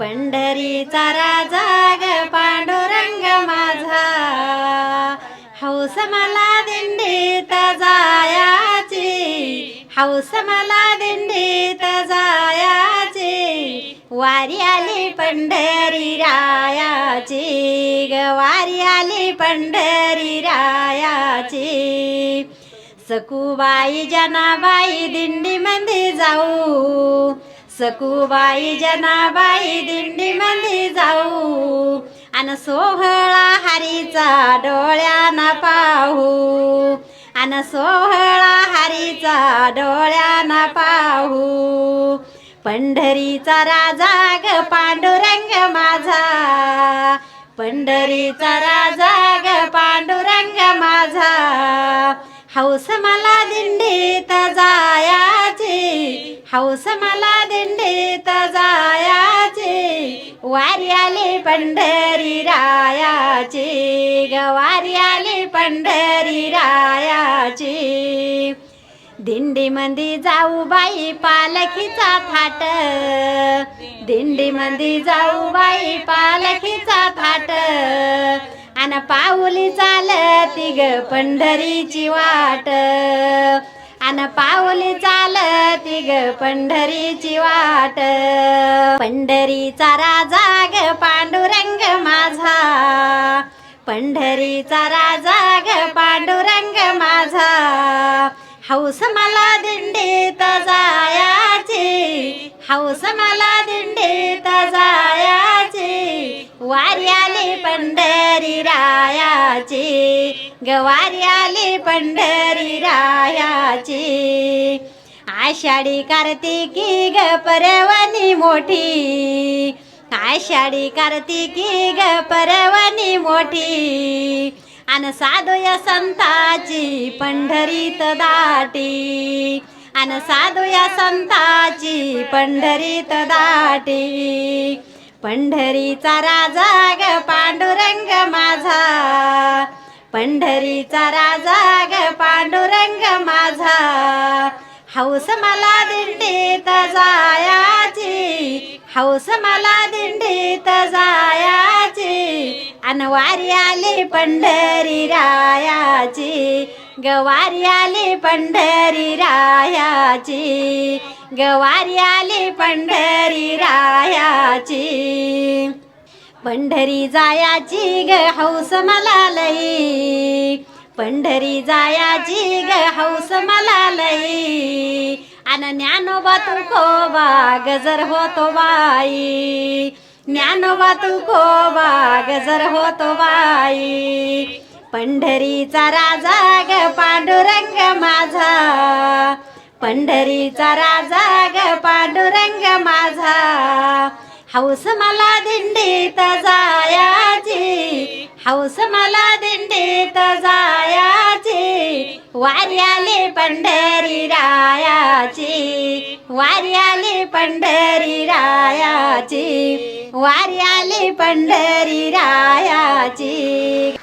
पंढरीचा राजा ग पांडुरंग माझा. हौस मला दिंडीत जायाची हौस मला दिंडीत जायाची. वारी आली पंढरी रायाची ग वारी आली पंढरी रायाची. सकुबाई जनाबाई दिंडी मध्ये जाऊ. सकुबाई जनाबाई दिंडी मध्ये जाऊ. अन सोहळा हरीचा डोळ्याना पाहू. अन सोहळा हरीचा डोळ्याना पाहू. पंढरीचा राजा ग पांडुरंग माझा. पंढरीचा राजा ग पांडुरंग माझा. हौस मला दिंडीत हौस मला दिंडीत जायाची वारी आली पंढरी रायाची गवारी वारी आली पंढरी रायाची. दिंडी मंदी जाऊ बाई पालखीचा थाट दिंडी मंदी जाऊ बाई पालखीचा थाट. आणि पाऊली चालती ग पंढरीची वाट. अन पाऊली चालत ग पंढरीची वाट. पंढरीचा राजा ग पांडुरंग माझा. पंढरीचा राजा ग पांडुरंग माझा. हौस मला दिंडीत जायाची हौस मला दिंडीत जायाची. वारी आली पंढरी रा गवारी आली पंढरी रायाची. आषाढी कार्तिकी ग परवानी मोठी. आषाढी कार्तिकी ग परवानी मोठी. अन साधूया संताची पंढरीत दाटी. अन साधूया संताची पंढरीत दाटी. पंढरीचा राजा ग पांडुरंग माझा. पंढरीचा राजा ग पांडुरंग माझा. हौस मला दिंडीत जायाची हौस मला दिंडीत जायाची. अनवारी आली पंढरी रायाची गवारी आली पंढरी रायाची. गवारी आली पंढरी रायाची. पंढरी जायाची ग हौस मला लई. पंढरी जायाची ग हौस मला लई. अन ज्ञानोबा तुकोबा गजर होतो बाई. ज्ञानोबा तुकोबा गजर होतो बाई. पंढरीचा राजा ग पांडुरंग माझा. पंढरीचा राजा ग पांडुरंग माझा. हौस मला दिंडीत जायाची हौस मला दिंडीत जायाची वार्याले पंढरी रायाची वार्याली पंढरी रायाची वार्याली पंढरी रायाची.